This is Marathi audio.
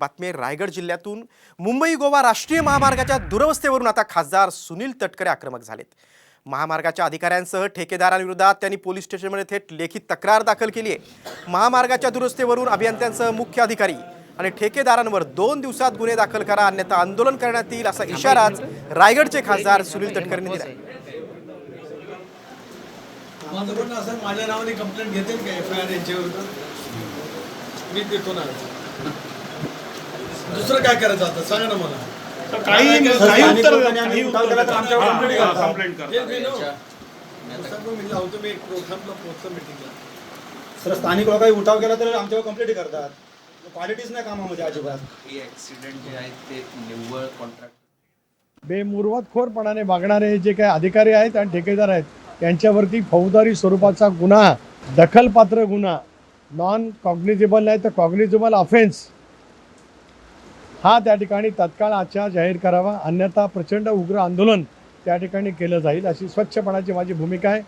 बातमी रायगड जिल्ह्यातून मुंबई गोवा राष्ट्रीय महामार्गाच्या दुरवस्थेवरून आता खासदार सुनील तटकरे आक्रमक झालेत. महामार्गाच्या अधिकाऱ्यांसह ठेकेदारांविरोधात त्यांनी पोलीस स्टेशनमध्ये थेट लेखी तक्रार दाखल केली आहे. महामार्गाच्या दुरुस्तीवरून अभियंत्यांसह मुख्य अधिकारी आणि ठेकेदारांवर दोन दिवसात गुन्हे दाखल करा अन्यथा आंदोलन करण्यात येईल असा इशाराच रायगडचे खासदार सुनील तटकरेंनी दिला माझ्या नावाने कंप्लेंट घेतील का एफ आय आर यांच्याविरुद्ध? मी देतो ना. दुसरं काय करायचं आता? सांगा ना मला. काही काही उत्तर काही उत्तर कंप्लेंट हे मी नो. दुसरं पण मी लावतो मी एक प्रोग्रामला पोहोचतो मीटिंगला सर स्थानिक लोकांनी उठाव केला तर आमच्यावर कंप्लेंट करतात. क्वालिटीच नाही कामामध्ये अजिबात. हे ऍक्सिडेंट जे आहेत ते निव्वळ कॉन्ट्रॅक्ट बेमुरवतखोरपणाने वागणारे जे काही अधिकारी आहेत आणि ठेकेदार आहेत यांच्यावरती फौजदारी स्वरूपाचा गुन्हा दखलपात्र गुन्हा. नॉन कॉग्निझेबल नाही तर कॉग्निझेबल ऑफेन्स हा त्या ठिकाणी तत्काळ आचार जाहीर करावा. अन्यथा प्रचंड उग्र आंदोलन त्या ठिकाणी केलं जाईल अशी स्वच्छपणाची माझी भूमिका आहे.